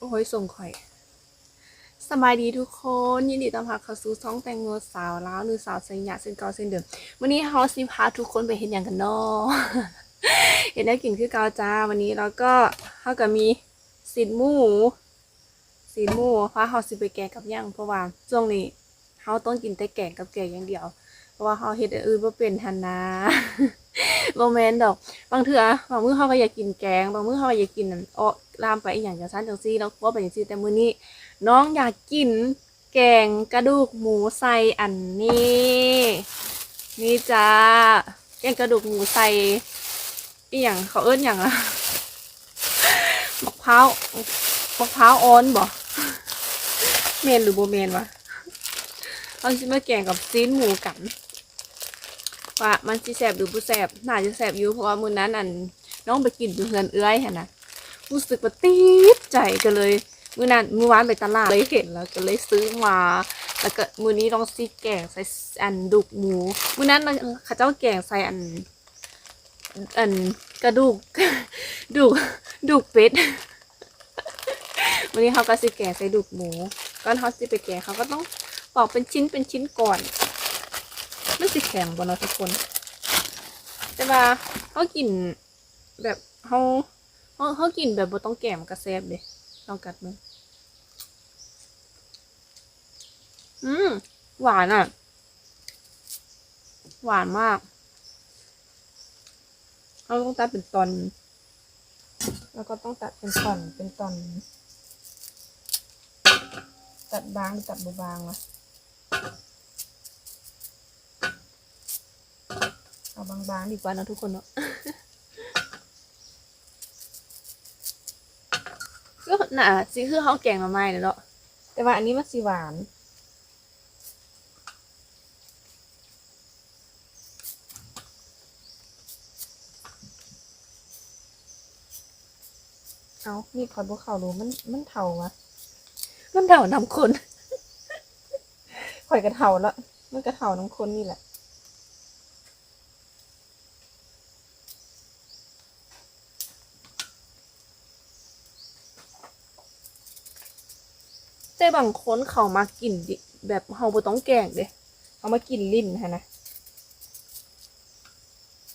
โอ้ยส่งข่อย สบายดีทุกคน ยินดีต้อนรับเข้าสู่ช่องแตงโมสาวลาวหรือสาวเซนยะเซนเกาเซนเดิมวันนี้เฮาสิพาทุกคนไปเห็นอย่างกันนาะเห็นได้กินคือเกาจ้าวันนี้เราก็เฮาก็มีสินหมูสินหมูเพราะเฮาสิไปแกงกับย่างเพราะว่าช่วงนี้เฮาต้องกินแต่แกงกับแกงอย่างเดียว เพราะว่าเฮาเฮ็ดอันอื่นบ่เป็นหันนะบ่แม่นดอก บางเทื่อบางมื้อเฮาก็อยากกินแกง บางมื้อเฮาก็อยากกินอ้อ ลามไปอีหยังจังซั่นจังซี่แล้วบ่เป็นจังซี่แต่มื้อนี้ น้องอยากกินแกงกระดูกหมูใส่อันนี้ นี่จ้าแกงกระดูกหมูใส่อีหยังเขาเอิ้นหยังอะมะพร้าวมะพร้าวอ่อนบ่เมนหรือโบเมนวะเอาสิมาแกงกับซีนหมูกันว่ามันสิแสบหรือบ่แสบน่าจะแสบอยู่เพราะว่ามื้อนั้นอันน้องไปกินอยู่เฮือนเอื้อยหั่นนะ รู้สึกว่าติดใจกันเลยมื้อนั้นมื้อวานไปตลาดเลยเห็นแล้วก็เลยซื้อมา แล้วก็มื้อนี้ลองซีแกงใส่อันดุกหมูมื้อนั้นเขาเจ้าแกงใส่อัน อันกระดูกดูกดูกเป็ดวันนี้เขาก็สิแกงใส่ดุกหมูก่อนเขาสิไปแกงเขาก็ต้องปอกเป็นชิ้นเป็นชิ้นก่อนมันสิแข็งบ่เนาะทุกคน แต่ว่าเขากินแบบเขา เขาเขากินแบบบ่ต้องแกมกระแซบเด้ลองกัดมึงอืม หวานอะ หวานมากเราต้องตัดเป็นตอน แล้วก็ต้องตัดเป็นตอน เป็นตอน ตัดบางตัดบางวะเอาบางๆดีกว่านะทุกคนเนาะ น่ะสิคือเขาแกงมาใหม่เนาะแต่ว่าอันนี้มันสีหวานเอานี่คอยบวเขารู้มันมันเท่าวะมันเท่านำคนข่อยกระเท่าละมันกระเท่านำคนนี่แหละ บางคนเขามากินดิแบบเฮาบ่ต้องแกงเด้เขามากินลิ้นฮะนะ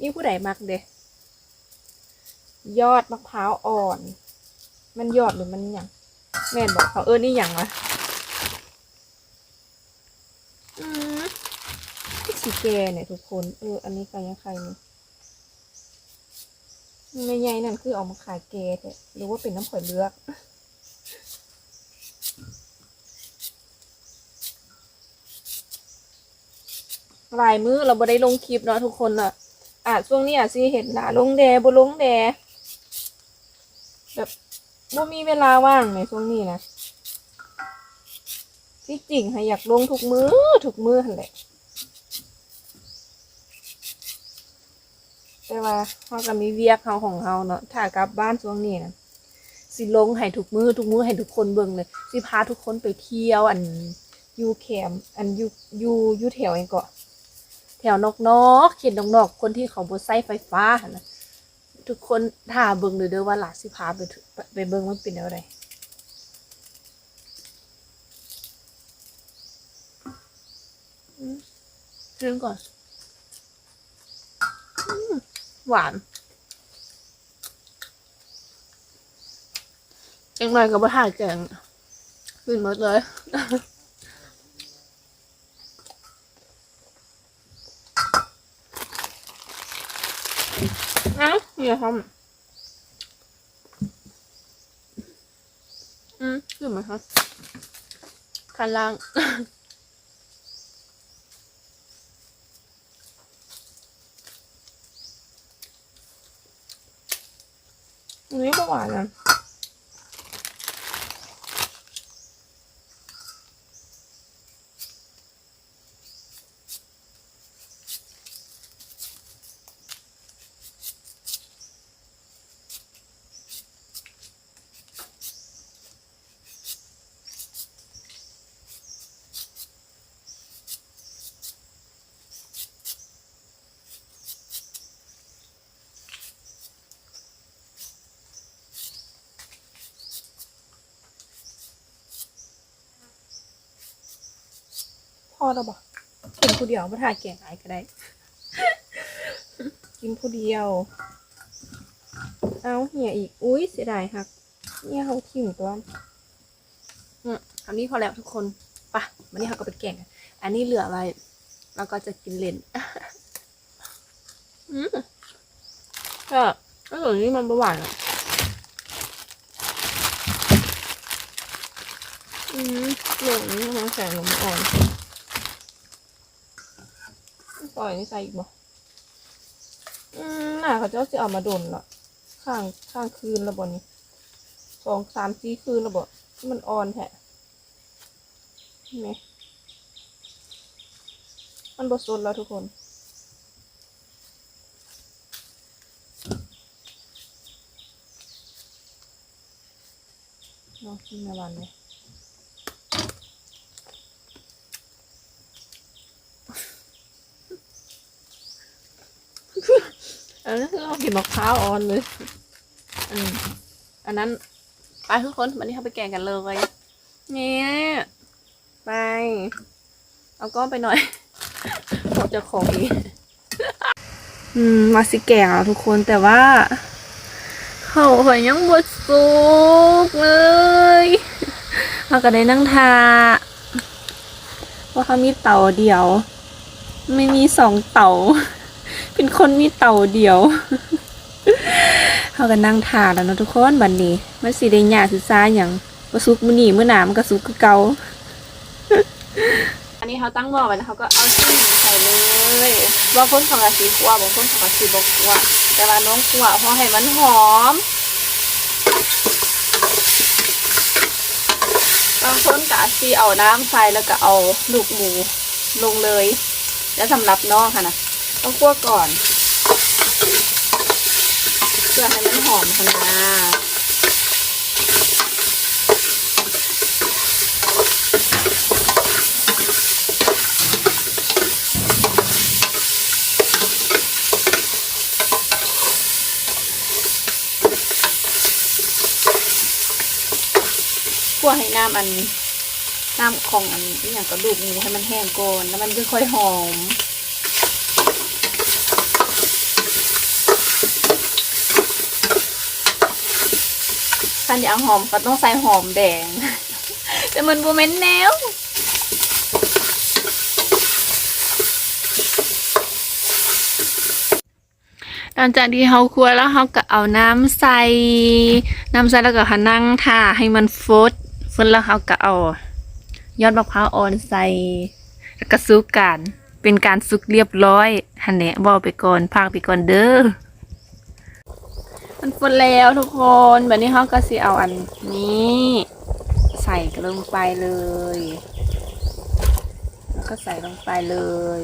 นี่ผู้ใดมักเด้ยอดมะพร้าวอ่อน มันยอดหรือมันหยังแม่นบอกเขาเออนี่หยังวะอืมสีแกเนี่ยทุกคน เออ อันนี้ใครยังใครนี่ไม่ใหญ่นั่นคือเอามาขายแกแต่หรือว่าเป็นน้ำข่อยเลือก หลายมือเราบ่ได้ลงคลิปเนาะทุกคนอะอาจช่วงนี้อาจสิเห็นหลาลงแดบ่ลงแดแบบบ่มีเวลาว่างในช่วงนี้นะที่จริงให้อยากลงทุกมือทุกมือหั่นแหละแต่ว่าเราก็มีเวียกเฮาของเฮาเนาะถ้ากลับบ้านช่วงนี้นะสิลงให้ทุกมือทุกมือให้ทุกคนเบิ่งเลยสิพาทุกคนไปเที่ยวอันยูแคมอันยูยูยูแถวเองก็ แถวนอกนอกๆเขตนอกนอกๆคนที่เขาบนไส้ไฟฟ้านะทุกคนถ้าเบิ่งเลยเด้อว่าหลาสิพาไปไปเบิ่งมันเป็นอะไรอืมชิมก่อนหวานอีกหน่อยก็บ่ถ่ายแกงขึ้นหมดเลย เอ้าอย่าทำอืมขึ้นไหมคะคันล่างอันนี้ก็หวานนะ พอแล้วบ่กินผู้เดียวไม่ถ่ายแกงไอ้ก็ได้ กินผู้เดียว เอาเหี่ยอีก อุ้ยเสียดายครับเนี่ยเขาขิงตัวอืมคำนี้พอแล้วทุกคนปะวันนี้เขาก็ไปแกงอันนี้เหลือไว้เราก็จะกินเล่นอืมก็ก็ส่วนนี้มันหวานอะอืมเหลืองนี้มันแข็งลงมอ่อน ปล่อยนี่ใส่อีกบ่อืมน่าเขาเจ้าจะเอามาโดนละข้างข้างคืนละบ่นี้สองสามสี่คืนละบ่มันอ่อนแท้เห็นไหมมันบดสดแล้วทุกคนลองกินในวันเลย อันนั้คือเรากินมะพร้าวอ่อนเลยอืมอันนั้นไปทุกคนวันนี้เขาไปแกงกันเลยเนี่ยไปเอาก้อนไปหน่อยเราจะของอีกอืมมาสิแกงอะทุกคนแต่ว่าเขาหอยยังบดสุกเลยเราก็ได้นั่งทาว่าเขามีเต่าเดียว ไม่มีสองเต่า เป็นคนมีเต่าเดียวเขาก็นั่งทาแล้วเนาะทุกคนบัดนนี้มันสีได้หยาสิซ่าอย่างก็ซุกมื้อนี้มื้อหน้ามันก็ซุกเก่าอันนี้เขาตั้งหม้อไว้แล้วเขาก็เอาชิ้นใส่เลยบางคนเขาก็สีขัวบางคนเขาก็สีบกขัวแต่ว่าน้องขัวเพราะให้มันหอมบางคนก็สีเอาน้ำใส่แล้วก็เอาลูกหมูลงเลย แล้วสำหรับน้องค่ะนะ ต้องคั่วก่อน เพื่อให้มันหอมค่ะนะคั่วให้น้ำอันน้ำของอันนี้อย่างกระดูกหมูให้มันแห้งก่อนแล้วมันจะค่อยหอม คันอยากหอมก็ต้องใส่หอมแดง แต่มันโมเมนแนวหลังจากที่เขาคั่วแล้วเขาก็เอาน้ำใส่ น้ำใส่แล้วก็หานั่งท่าให้มันฟดฟดแล้วเขาก็เอา ยอดมะพร้าวอ่อนใส่แล้วก็ซุกกัน เป็นการซุกเรียบร้อยหันแหนะบอกไปก่อนพากไปก่อนเด้อ มันฟดแล้วทุกคนแบบนี้เขาก็สิเอาอันนี้ ใส่ลงไปเลย แล้วก็ใส่ลงไปเลย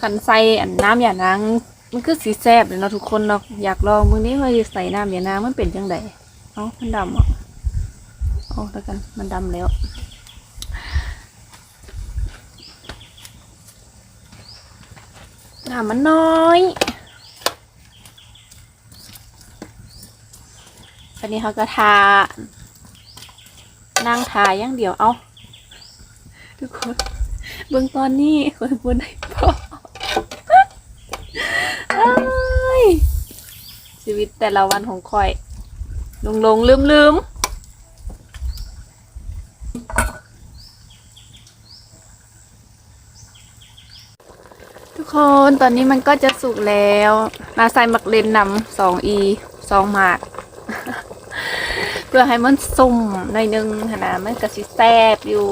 ขันใส่อันน้ำอย่านางมันคือสีแซบเลยเนาะทุกคนเนาะอยากลองมือนี้ว่าจะใส่น้ำอย่านางมันเป็นจังไดเอ้ามันดำอะเอาแล้วกันมันดำแล้ว น้ำมันน้อยอันนี้เขาก็ทา นั่งทาอย่างเดียวเอาทุกคนเบื้องตอนนี้คนบนไหนพอเอ้ยชีวิตแต่ละวันของคอยลงลงลืมลืม คนตอนนี้มันก็จะสุกแล้วนาใส่หมักเลนนำสองอีสองหมากเพื่อให้มันสุ่มหน่อยนึงหั้นนะมันก็สิแซบอยู่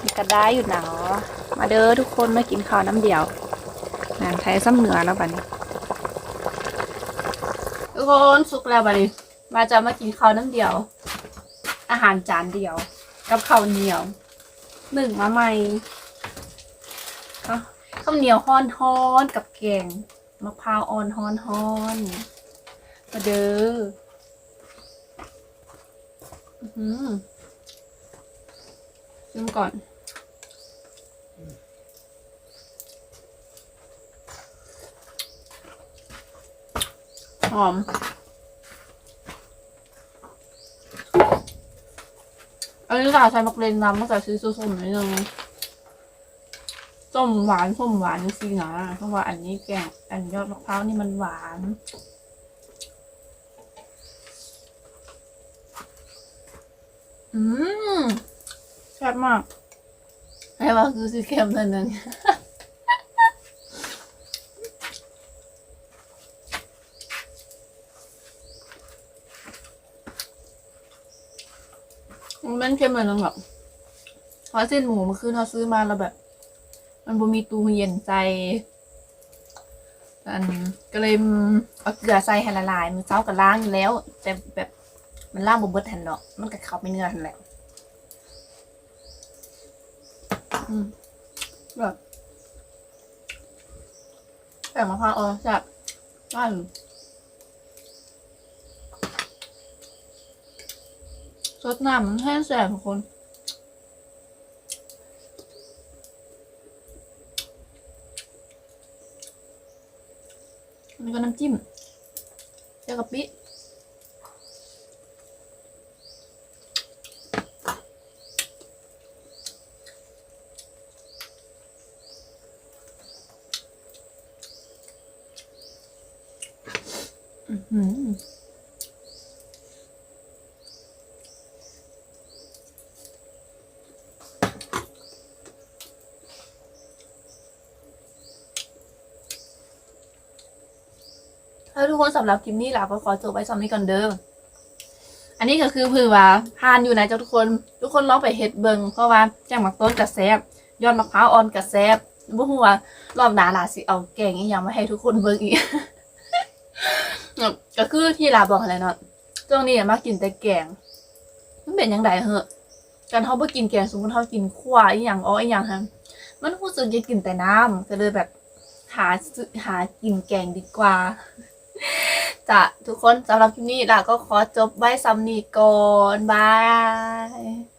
มันก็ได้อยู่หนามาเด้อทุกคนมากินข้าวน้ำเดียวงานไทยซ้ำเหนือแล้วบัดนี้ทุกคนสุกแล้วบัดนี้มาจะมากินข้าวน้ำเดียว อาหารจานเดียว กับข้าวเหนียวหนึ่งมาใหม่ ข้าวเหนียวฮ้อนฮ้อนกับแกงมะพร้าวอ่อนฮ้อนฮ้อนมาเด้ออื้อหือชิมก่อนหอมอันนี้ก็ใช้มักเลนน้ำมาใส่ซื้อส้มน่อยนึง ส้มหวานส้มหวานจริงๆนะเพราะว่าอันนี้แกงอันยอดมะพร้าวนี่มันหวานอืมแซ่บมากไอ้ว่าคือสีเค็มนิดนึงมันเป็นเค็มเลยนึงแบบเพราะเส้นหมูเมื่อคืนเราซื้อมาแล้วแบบ มันบ่มีตู้เย็นใจอันก็เลยเอาเกลือใส่ให้ละลายมือเช้าก็ล้างอยู่แล้ว แต่แบบมันล้างบ่เบิดหันเนาะมันก็เข้าไปเนื้อหันแหละอืมแบบแต่มะพร้าวอ่อนจับบ้านสดน้ำมันแห้งแสบทุกคน นนี้ก็น้ำจิ้มเจ้ากะปิอื้อหือ แล้วทุกคนสำหรับคลิปนี้ลาก็ขอจบไว้สำนี้ก่อนเด้ออันนี้ก็คือเพื่อว่าทานอยู่นะเจ้าทุกคน ทุกคนลองไปเฮ็ดเบิงเพราะว่าแจ้งหมักต้นกระแซบยอดมะพร้าวอ่อนกระแซบบ่ฮู้ว่ารอบหนาลาสิเอาแกงอีหยังมาให้ทุกคนเบิงอีกก็คือที่ลาบอกอะไรเนาะช่วงนี้มากินแต่แกงมันเป็นจังไดเหอะการเฮาบ่กินแกงสมมติเฮากินขั่วอีหยังอ้ออีหยังฮะมันรู้สึกอยากกินแต่น้ำก็เลยแบบหาหากินแกงดีกว่า จ้ะทุกคนสำหรับคลิปนี้ล่ะก็ขอจบไว้สำนีก่อนบาย